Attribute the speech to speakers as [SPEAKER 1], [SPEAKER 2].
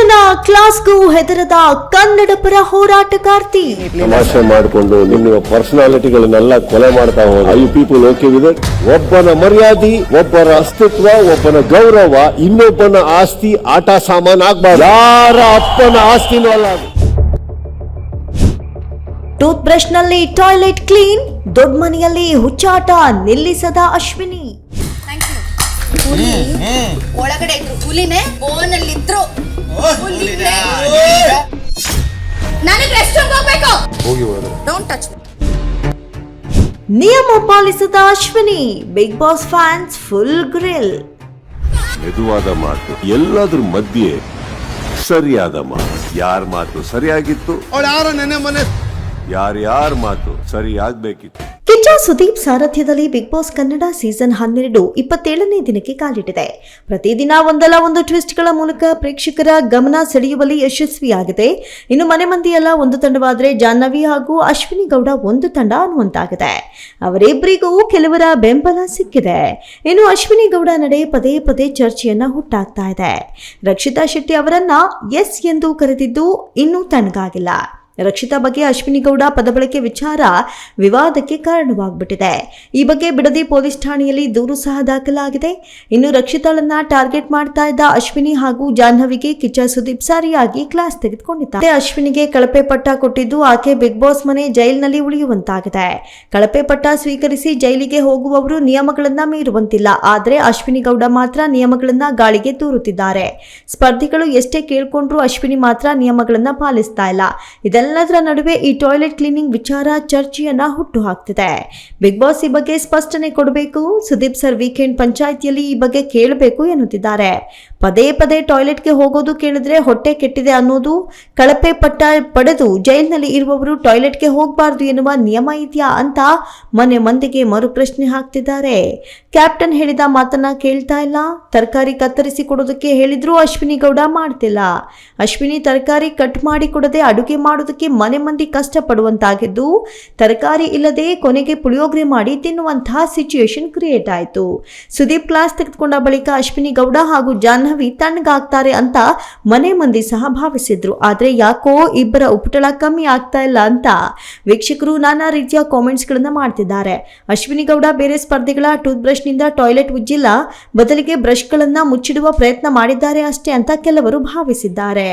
[SPEAKER 1] ಜನ ಕ್ಲಾಸ್ಗೂ ಹೆದರದ ಕನ್ನಡ ಪರ ಹೋರಾಟಗಾರ್ತಿ
[SPEAKER 2] ತಮಾಷೆ ಮಾಡಿಕೊಂಡು ನಿಮ್ಮ ಪರ್ಸನಾಲಿಟಿಗಳನ್ನೆಲ್ಲ ಕೊಲೆ ಮಾಡ್ತಾ ಹೋದ ಐ ಪೀಪಲ್ ಓಕೆ ವಿತ್ ಒಬ್ಬನ ಮರ್ಯಾದೆ ಒಬ್ಬರ ಅಸ್ತಿತ್ವ ಒಬ್ಬನ ಗೌರವ ಇನ್ನೊಬ್ಬನ ಆಸ್ತಿ ಆಟ ಸಾಮಾನ್ ಆಗ್ಬಾರ್ದು. ಯಾರ ಅಪ್ಪನ ಆಸ್ತಿನೂ ಅಲ್ಲ
[SPEAKER 1] ಟೂತ್ ಬ್ರಷ್ನಲ್ಲಿ ಟಾಯ್ಲೆಟ್ ಕ್ಲೀನ್ ದೊಡ್ಡ ಮನೆಯಲ್ಲಿ ಹುಚ್ಚಾಟ ನಿಲ್ಲಿಸದ ಅಶ್ವಿನಿ.
[SPEAKER 3] ಹುಲಿ ಒಳಗಡೆ ಇದ್ರು ಹುಲಿನೇ ಬೋನಲ್ಲಿ ಇದ್ರು. ನನಗೆ ರೆಸ್ಟ್ ಹೋಗ್ಬೇಕು? ಡೋಂಟ್ ಟಚ್
[SPEAKER 1] ನಿಯಮ ಪಾಲಿಸಿದ Ashwini Bigg Boss fans full grill
[SPEAKER 2] ಮೆದುವಾದ ಮಾತು ಎಲ್ಲದ್ರ ಮಧ್ಯೆ ಸರಿಯಾದ ಮಾತು. ಯಾರ ಮಾತು ಸರಿಯಾಗಿತ್ತು?
[SPEAKER 4] ಯಾರ ಯಾರೋ ನೆನ್ನೆ ಮೊನ್ನೆ
[SPEAKER 2] ಯಾರ್ಯಾರ ಮಾತು ಸರಿಯಾಗ್ಬೇಕಿತ್ತು?
[SPEAKER 1] ಕಿಚ್ಚ ಸುದೀಪ್ ಸಾರಥ್ಯದಲ್ಲಿ ಬಿಗ್ ಬಾಸ್ ಕನ್ನಡ ಸೀಸನ್ ಹನ್ನೆರಡು ಇಪ್ಪತ್ತೇಳನೇ ದಿನಕ್ಕೆ ಕಾಲಿಟ್ಟಿದೆ. ಪ್ರತಿದಿನ ಒಂದಲ್ಲ ಒಂದು ಟ್ವಿಸ್ಟ್ಗಳ ಮೂಲಕ ಪ್ರೇಕ್ಷಕರ ಗಮನ ಸೆಳೆಯುವಲ್ಲಿ ಯಶಸ್ವಿಯಾಗಿದೆ. ಇನ್ನು ಮನೆ ಮಂದಿಯೆಲ್ಲ ಒಂದು ತಂಡವಾದರೆ ಜಾಹ್ನವಿ ಹಾಗೂ ಅಶ್ವಿನಿ ಗೌಡ ಒಂದು ತಂಡ ಅನ್ನುವಂತಾಗಿದೆ. ಅವರಿಬ್ಬರಿಗೂ ಕೆಲವರ ಬೆಂಬಲ ಸಿಕ್ಕಿದೆ. ಇನ್ನು ಅಶ್ವಿನಿ ಗೌಡ ನಡೆ ಪದೇ ಪದೇ ಚರ್ಚೆಯನ್ನ ಹುಟ್ಟಾಗ್ತಾ ಇದೆ. ರಕ್ಷಿತಾ ಶೆಟ್ಟಿ ಅವರನ್ನ ಎಸ್ ಎಂದು ಕರೆದಿದ್ದು ಇನ್ನೂ ತಣ್ಣಗಾಗಿಲ್ಲ ರಕ್ಷಿತಾ ಬಗ್ಗೆ ಅಶ್ವಿನಿ ಗೌಡ ಪದಬಳಕೆ ವಿಚಾರ ವಿವಾದಕ್ಕೆ ಕಾರಣವಾಗ್ಬಿಟ್ಟಿದೆ. ಈ ಬಗ್ಗೆ ಬಿಡದಿ ಪೊಲೀಸ್ ಠಾಣೆಯಲ್ಲಿ ದೂರು ಸಹ ದಾಖಲಾಗಿದೆ. ಇನ್ನು ರಕ್ಷಿತಾಳನ್ನ ಟಾರ್ಗೆಟ್ ಮಾಡ್ತಾ ಇದ್ದ ಅಶ್ವಿನಿ ಹಾಗೂ ಜಾಹ್ನವಿಗೆ ಕಿಚ್ಚ ಸುದೀಪ್ ಸಾರಿಯಾಗಿ ಕ್ಲಾಸ್ ತೆಗೆದುಕೊಂಡಿದ್ದಾರೆ. ಅಶ್ವಿನಿಗೆ ಕಳಪೆ ಪಟ್ಟ ಕೊಟ್ಟಿದ್ದು ಆಕೆ ಬಿಗ್ ಬಾಸ್ ಮನೆ ಜೈಲಿನಲ್ಲಿ ಉಳಿಯುವಂತಾಗಿದೆ. ಕಳಪೆ ಪಟ್ಟ ಸ್ವೀಕರಿಸಿ ಜೈಲಿಗೆ ಹೋಗುವವರು ನಿಯಮಗಳನ್ನ ಮೀರುವಂತಿಲ್ಲ. ಆದರೆ ಅಶ್ವಿನಿ ಗೌಡ ಮಾತ್ರ ನಿಯಮಗಳನ್ನ ಗಾಳಿಗೆ ತೂರುತ್ತಿದ್ದಾರೆ. ಸ್ಪರ್ಧಿಗಳು ಎಷ್ಟೇ ಕೇಳ್ಕೊಂಡ್ರು ಅಶ್ವಿನಿ ಮಾತ್ರ ನಿಯಮಗಳನ್ನ ಪಾಲಿಸ್ತಾ ಇಲ್ಲ. ಇದೆಲ್ಲದರ ನಡುವೆ ಈ ಟಾಯ್ಲೆಟ್ ಕ್ಲೀನಿಂಗ್ ವಿಚಾರ ಚರ್ಚೆಯನ್ನ ಹುಟ್ಟು ಹಾಕ್ತಿದೆ ಬಿಗ್ ಬಾಸ್ ಈ ಬಗ್ಗೆ ಸ್ಪಷ್ಟನೆ ಕೊಡಬೇಕು. ಸುದೀಪ್ ಸರ್ ವೀಕೆಂಡ್ ಪಂಚಾಯಿತಿಯಲ್ಲಿ ಈ ಬಗ್ಗೆ ಕೇಳಬೇಕು ಎನ್ನುತ್ತಿದ್ದಾರೆ. ಪದೇ ಪದೇ ಟಾಯ್ಲೆಟ್ಗೆ ಹೋಗೋದು ಕೇಳಿದ್ರೆ ಹೊಟ್ಟೆ ಕೆಟ್ಟಿದೆ ಅನ್ನೋದು ಕಳಪೆ ಪಟ್ಟ ಪಡೆದು ಜೈಲಿನಲ್ಲಿ ಇರುವವರು ಟಾಯ್ಲೆಟ್ಗೆ ಹೋಗಬಾರ್ದು ಎನ್ನುವ ನಿಯಮ ಇದೆಯಾ ಅಂತ ಮನೆ ಮಂದಿಗೆ ಮರುಪ್ರಶ್ನೆ ಹಾಕ್ತಿದ್ದಾರೆ. ಕ್ಯಾಪ್ಟನ್ ಹೇಳಿದ ಮಾತನ್ನ ಕೇಳ್ತಾ ಇಲ್ಲ. ತರಕಾರಿ ಕತ್ತರಿಸಿ ಕೊಡೋದಕ್ಕೆ ಹೇಳಿದ್ರು ಅಶ್ವಿನಿ ಗೌಡ ಮಾಡ್ತಿಲ್ಲ. ಅಶ್ವಿನಿ ತರಕಾರಿ ಕಟ್ ಮಾಡಿ ಕೊಡದೆ ಅಡುಗೆ ಮಾಡೋದಕ್ಕೆ ಮನೆ ಮಂದಿ ಕಷ್ಟಪಡುವಂತಾಗಿದ್ದು ತರಕಾರಿ ಇಲ್ಲದೆ ಕೊನೆಗೆ ಪುಳಿಯೋಗರೆ ಮಾಡಿ ತಿನ್ನುವಂತಹ ಸಿಚುಯೇಷನ್ ಕ್ರಿಯೇಟ್ ಆಯಿತು. ಸುದೀಪ್ ಕ್ಲಾಸ್ ತೆಗೆದುಕೊಂಡ ಬಳಿಕ ಅಶ್ವಿನಿ ಗೌಡ ಹಾಗೂ ಜಾಹ್ನವಿ ತಣ್ಣಗಾಗ್ತಾರೆ ಅಂತ ಮನೆ ಮಂದಿ ಸಹ ಭಾವಿಸಿದ್ರು. ಆದ್ರೆ ಯಾಕೋ ಇಬ್ಬರ ಉಪಟಳ ಕಮ್ಮಿ ಆಗ್ತಾ ಇಲ್ಲ ಅಂತ ವೀಕ್ಷಕರು ನಾನಾ ರೀತಿಯ ಕಾಮೆಂಟ್ಸ್ ಗಳನ್ನ ಮಾಡ್ತಿದ್ದಾರೆ. ಅಶ್ವಿನಿ ಗೌಡ ಬೇರೆ ಸ್ಪರ್ಧಿಗಳ ಟೂತ್ ಬ್ರಷ್ನಿಂದ ಟಾಯ್ಲೆಟ್ ಉಜ್ಜಿಲ್ಲ, ಬದಲಿಗೆ ಬ್ರಷ್ಗಳನ್ನು ಮುಚ್ಚಿಡುವ ಪ್ರಯತ್ನ ಮಾಡಿದ್ದಾರೆ ಅಷ್ಟೇ ಅಂತ ಕೆಲವರು ಭಾವಿಸಿದ್ದಾರೆ.